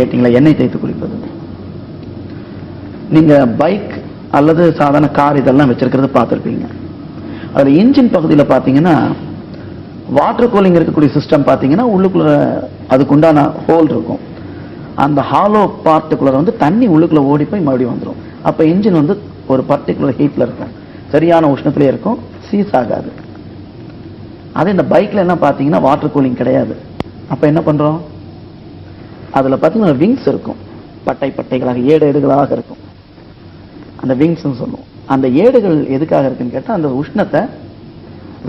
கேட்டீங்களா? எண்ணெய் தேய்த்து குளிப்பது. நீங்க பைக் அல்லது சாதாரண கார் இதெல்லாம் வச்சிருக்கிறது பார்த்துருப்பீங்க. அதுல இன்ஜின் பகுதியில பாத்தீங்கன்னா வாட்டர் கூலிங் இருக்கக்கூடிய சிஸ்டம் பாத்தீங்கன்னா உள்ளுக்குள்ள அதுக்கு உண்டான ஹோல் இருக்கும். அந்த ஹாலோ பார்ட்டுக்குள்ளே வந்து தண்ணி உள்ளுக்குள்ள ஓடி போய் மறுபடியும் வந்துடும் அப்போ இன்ஜின் வந்து ஒரு பர்டிகுலர் ஹீட்டில் இருக்கும். சரியான உஷ்ணத்துலேயே இருக்கும் சீஸ் ஆகாது. அதே இந்த பைக்ல என்ன பார்த்தீங்கன்னா வாட்டர் கூலிங் கிடையாது. அப்ப என்ன பண்றோம்? அதில் பார்த்தீங்கன்னா விங்ஸ் இருக்கும். பட்டை பட்டைகளாக ஏடு ஏடுகளாக இருக்கும். அந்த விங்ஸ்னு சொல்லுவோம். அந்த ஏடுகள் எதுக்காக இருக்குன்னு கேட்டால் அந்த உஷ்ணத்தை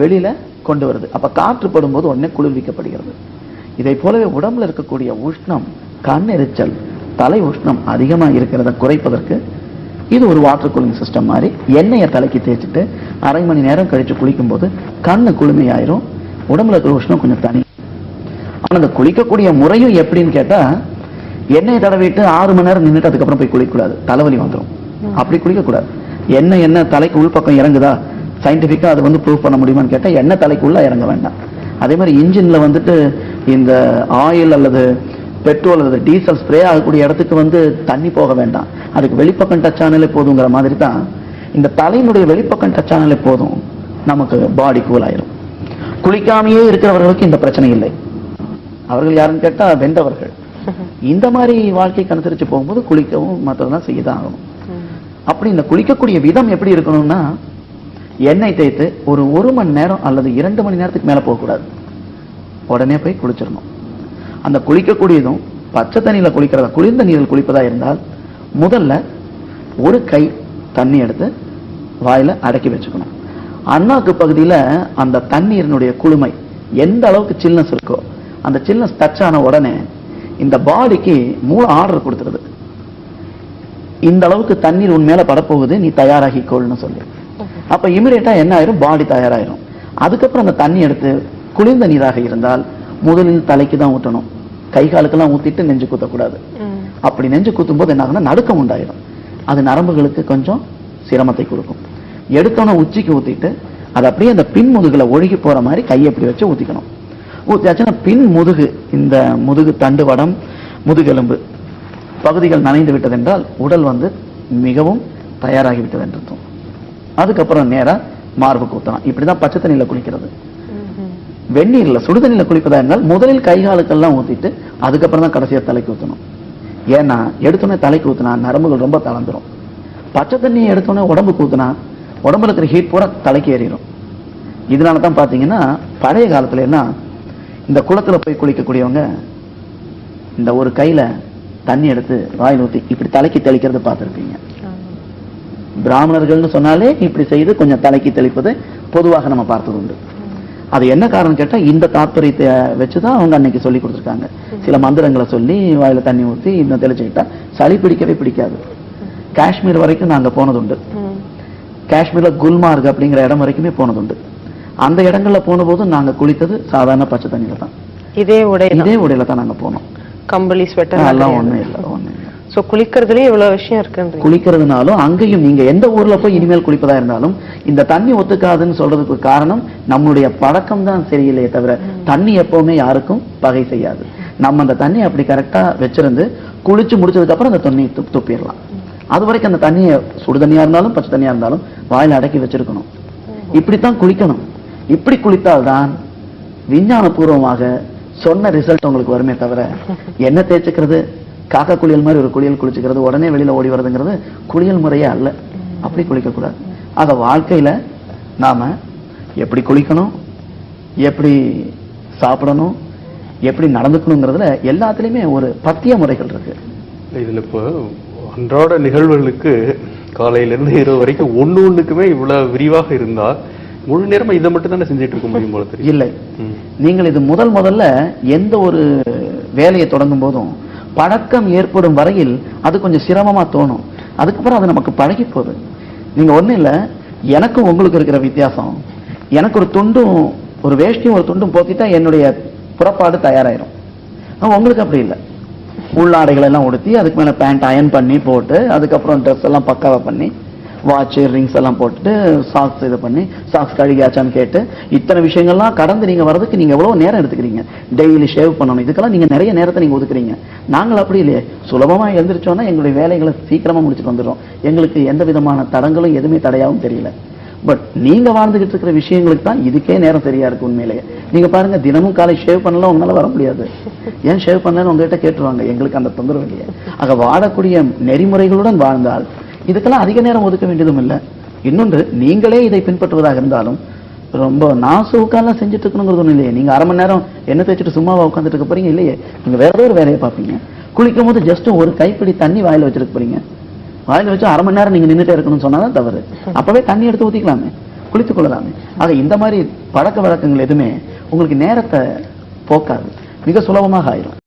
வெளியில் கொண்டு வருது. அப்போ காற்று படும்போது உடனே குளிர்விக்கப்படுகிறது. இதை போலவே உடம்புல இருக்கக்கூடிய உஷ்ணம் கண் எரிச்சல் தலை உஷ்ணம் அதிகமாக இருக்கிறத குறைப்பதற்கு இது ஒரு வாட்டர் கூலிங் சிஸ்டம் மாதிரி எண்ணெயை தலைக்கு தேய்ச்சிட்டு அரை மணி நேரம் கழித்து குளிக்கும்போது கண்ணு குளுமையாயிரும். உடம்புல இருக்கிற உஷ்ணம் கொஞ்சம் தனி அந்த குளிக்கக்கூடிய முறையும் எப்படின்னு கேட்டா எண்ணெயை தடவிட்டு ஆறு மணி நேரம் நின்னுட்டு அதுக்கப்புறம் போய் குளிக்கக்கூடாது. தலைவலி வந்துடும் அப்படி குளிக்கக்கூடாது. எண்ணெய் என்ன தலைக்கு உள்பக்கம் இறங்குதா? சயின்டிஃபிக்கா அது வந்து ப்ரூவ் பண்ண முடியுமான்னு கேட்டா எண்ணெய் தலைக்குள்ள இறங்க வேண்டாம். அதே மாதிரி இன்ஜின்ல வந்துட்டு இந்த ஆயில் அல்லது பெட்ரோல் அல்லது டீசல் ஸ்ப்ரே ஆகக்கூடிய இடத்துக்கு வந்து தண்ணி போக வேண்டாம். அதுக்கு வெளிப்பக்கம் டச் ஆனாலே போதுங்கிற மாதிரி தான் இந்த தலையினுடைய வெளிப்பக்கம் டச் ஆனாலே போதும். நமக்கு பாடி கூல் ஆயிரும். குளிக்காமையே இருக்கிறவர்களுக்கு இந்த பிரச்சனை இல்லை. அவர்கள் யாருன்னு கேட்டால் வெந்தவர்கள் இந்த மாதிரி வாழ்க்கைக்கு அனுசரித்து போகும்போது குளிக்கவும் மற்றதெல்லாம் செய்யதான் ஆகணும். அப்படி இந்த குளிக்கக்கூடிய விதம் எப்படி இருக்கணும்னா எண்ணெய் தேய்த்து ஒரு ஒரு மணி நேரம் அல்லது இரண்டு மணி நேரத்துக்கு மேலே போகக்கூடாது. உடனே போய் குளிச்சிடணும். அந்த குளிக்கக்கூடியதும் பச்சை தண்ணியில் குளிக்கிறதா குளிர்ந்த நீரில் குளிப்பதா இருந்தால் முதல்ல ஒரு கை தண்ணி எடுத்து வாயில் அடக்கி வச்சுக்கணும். அண்ணாக்கு பகுதியில் அந்த தண்ணீரினுடைய குளுமை எந்த அளவுக்கு சில்னஸ் இருக்கோ அந்த சில்னஸ் டச் ஆன உடனே இந்த பாடிக்கு மூளை ஆர்டர் கொடுத்துருது. இந்த அளவுக்கு தண்ணீர் உன் மேல படப்போகுது நீ தயாராகிக்கொள்னு சொல்லி. அப்ப இமிடியேட்டா என்ன ஆயிரும்? பாடி தயாராயிரும். அதுக்கப்புறம் அந்த தண்ணி எடுத்து குளிர்ந்த நீராக இருந்தால் முதலில் தலைக்கு தான் ஊற்றணும் கை காலுக்கெல்லாம் ஊத்திட்டு நெஞ்சு குத்தக்கூடாது. அப்படி நெஞ்சு குத்தும் போது என்ன ஆகும்னா நடுக்கம் உண்டாயிடும் அது நரம்புகளுக்கு கொஞ்சம் சிரமத்தை கொடுக்கும். எடுத்தோன்னே உச்சிக்கு ஊத்திட்டு அது அப்படியே அந்த பின் முதுகுல ஒழுகி போற மாதிரி கையை இப்படி வச்சு ஊத்திக்கணும். ஊத்தியாச்சுன்னா பின் முதுகு இந்த முதுகு தண்டுவடம் முதுகெலும்பு பகுதிகள் நனைந்து விட்டதென்றால் உடல் வந்து மிகவும் தயாராகி விட்டது என்று அதுக்கப்புறம் நேரா மார்பு கூத்தலாம். இப்படிதான் பச்சை தண்ணியில குளிக்கிறது. வெந்நீர்ல சுடுதண்ணில குளிப்பதா இருந்தால் முதலில் கை காலுக்கெல்லாம் ஊத்திட்டு அதுக்கப்புறம் தான் கடைசியா தலைக்கு ஊத்தணும். ஏன்னா எடுத்தோடனே தலைக்கு ஊத்துனா நரம்புகள் ரொம்ப தளர்ந்துரும். பச்சை தண்ணியை எடுத்தோடனே உடம்புக்கு ஊத்துனா உடம்புல இருக்கிற ஹீட் பூரா தலைக்கு ஏறிடும் இதனால தான் பாத்தீங்கன்னா பழைய காலத்துல எல்லாம் இந்த குளத்துல போய் குளிக்கக்கூடியவங்க இந்த ஒரு கையில தண்ணி எடுத்து வாயில் ஊத்தி இப்படி தலைக்கு தெளிக்கிறது பார்த்திருப்பீங்க. பிராமணர்கள்னு சொன்னாலே இப்படி செய்து கொஞ்சம் தலைக்கு தெளிப்பது பொதுவாக நம்ம பார்த்தது உண்டு. அது என்ன காரணம் கேட்டா இந்த தாற்பயத்தை வச்சுதான் அவங்க அன்னைக்கு சொல்லி கொடுத்துருக்காங்க. சில மந்திரங்களை சொல்லி வாயில தண்ணி ஊத்தி இன்னும் தெளிச்சுக்கிட்டா சளி பிடிக்கவே பிடிக்காது. காஷ்மீர் வரைக்கும் நாங்க போனதுண்டு காஷ்மீர்ல குல்மார்க் அப்படிங்கிற இடம் வரைக்குமே போனதுண்டு அந்த இடங்கள்ல போன போதும் நாங்க குளித்தது சாதாரண பச்சை தண்ணியில தான். இதே உடை இதே உடையில தான் நாங்க போனோம். கம்பளி ஸ்வெட்டர் அதெல்லாம் ஒண்ணும் இல்லை இல்லை. சோ குளிக்கிறதுலயே இவ்வளவு விஷயம் இருக்குன்றீங்க. குளிக்கிறதுனாலும் அங்கேயும் நீங்க எந்த ஊர்ல போய் இனிமேல் குளிப்பதா இருந்தாலும் இந்த தண்ணி ஒத்துக்காதுன்னு சொல்றதுக்கு காரணம் நம்மளுடைய பழக்கம் தான் சரியில்லையே தவிர தண்ணி எப்பவுமே யாருக்கும் பகை செய்யாது. நம்ம அந்த தண்ணி அப்படி கரெக்டா வச்சிருந்து குளிச்சு முடிச்சதுக்கு அப்புறம் அந்த தண்ணி துப் துப்பிடலாம். அது வரைக்கும் அந்த தண்ணியை சுடு தண்ணியா இருந்தாலும் பச்சை தண்ணியா இருந்தாலும் வாயில அடக்கி வச்சிருக்கணும். இப்படித்தான் குளிக்கணும். இப்படி குளித்தால்தான் விஞ்ஞானபூர்வமாக சொன்ன ரிசல்ட் உங்களுக்கு வருமே தவிர என்ன தேய்ச்சிக்கிறது? காக்கா குளியல் மாதிரி ஒரு குளியல் குளிச்சுக்கிறது உடனே வெளியில ஓடி வருதுங்கிறது குளியல் முறையே அல்ல. அப்படி குளிக்க கூடாது ஆக வாழ்க்கையில நாம எப்படி குளிக்கணும் எப்படி சாப்பிடணும் எப்படி நடந்துக்கணுங்கிறதுல எல்லாத்துலயுமே ஒரு பத்திய முறைகள் இருக்கு. இதுல இப்போ அன்றாட நிகழ்வுகளுக்கு காலையில இருந்து இரவு வரைக்கும் ஒண்ணு ஒண்ணுக்குமே இவ்வளவு விரிவாக இருந்தா முழு நேரமா இதை மட்டும் தானே செஞ்சுட்டு இருக்க முடியும் போல தெரியும் இல்லை. நீங்கள் இது முதல் முதல்ல எந்த ஒரு வேலையை தொடங்கும் போதும் பழக்கம் ஏற்படும் வரையில் அது கொஞ்சம் சிரமமா தோணும். அதுக்கப்புறம் அது நமக்கு பழகி போகுது. நீங்க ஒண்ணும் இல்ல எனக்கும் உங்களுக்கு இருக்கிற வித்தியாசம். எனக்கு ஒரு துண்டும் ஒரு வேஷ்டியும் ஒரு துண்டும் போத்திட்டா என்னுடைய புறப்பாடு தயாராயிரும். ஆனா உங்களுக்கு அப்படி இல்லை. உள்ளாடைகள் எல்லாம் உடுத்தி அதுக்கு மேல பேண்ட் அயன் பண்ணி போட்டு அதுக்கப்புறம் ட்ரெஸ் எல்லாம் பக்காவா பண்ணி வாட்ச் ரிங்ஸ் எல்லாம் போட்டுட்டு சாக்ஸ் இது பண்ணி சாக்ஸ் கழுகியாச்சான்னு கேட்டு இத்தனை விஷயங்கள்லாம் கடந்து நீங்கள் வர்றதுக்கு நீங்கள் எவ்வளோ நேரம் எடுத்துக்கிறீங்க. டெய்லி ஷேவ் பண்ணணும். இதுக்கெல்லாம் நீங்கள் நிறைய நேரத்தை நீங்கள் ஒதுக்குறீங்க. நாங்கள் அப்படி இல்லையே. சுலபமாக எழுந்திரிச்சோன்னா எங்களுடைய வேலைகளை சீக்கிரமாக முடிச்சுட்டு வந்துடுறோம். எங்களுக்கு எந்த விதமான தடங்களும் எதுவுமே தடையாகவும் தெரியல. பட் நீங்க வாழ்ந்துகிட்டு இருக்கிற விஷயங்களுக்கு தான் இதுக்கே நேரம் சரியா இருக்கு உண்மையிலேயே நீங்க பாருங்க தினமும் காலை ஷேவ் பண்ணலாம் உங்களால வர முடியாது. ஏன் ஷேவ் பண்ணலன்னு உங்ககிட்ட கேட்டுருவாங்க. எங்களுக்கு அந்த தொந்தரவு இல்லையே. ஆக வாழக்கூடிய நெறிமுறைகளுடன் வாழ்ந்தால் இதுக்கெல்லாம் அதிக நேரம் ஒதுக்க வேண்டியதும் இல்லை. இன்னொன்று நீங்களே இதை பின்பற்றுவதாக இருந்தாலும் ரொம்ப நாசுக்காலாம் செஞ்சுட்டு இருக்கணுங்கிறது ஒன்றும் இல்லையே. நீங்க அரை மணி நேரம் என்ன தேய்ச்சிட்டு சும்மாவா உட்காந்துட்டு இருக்க போறீங்க இல்லையே? நீங்க வேற ஏதோ ஒரு வேலையை பார்ப்பீங்க. குளிக்கும் போது ஜஸ்ட் ஒரு கைப்பிடி தண்ணி வாயில வச்சிருக்க போறீங்க. வாயில வச்சு அரை மணி நேரம் நீங்க நின்னுட்டே இருக்கணும்னு சொன்னாதான் தவறு. அப்பவே தண்ணி எடுத்து ஊத்திக்கலாமே குளித்துக் கொள்ளலாமே. ஆக இந்த மாதிரி பழக்க வழக்கங்கள் எதுவுமே உங்களுக்கு நேரத்தை போக்காது. மிக சுலபமாக ஆயிரும்.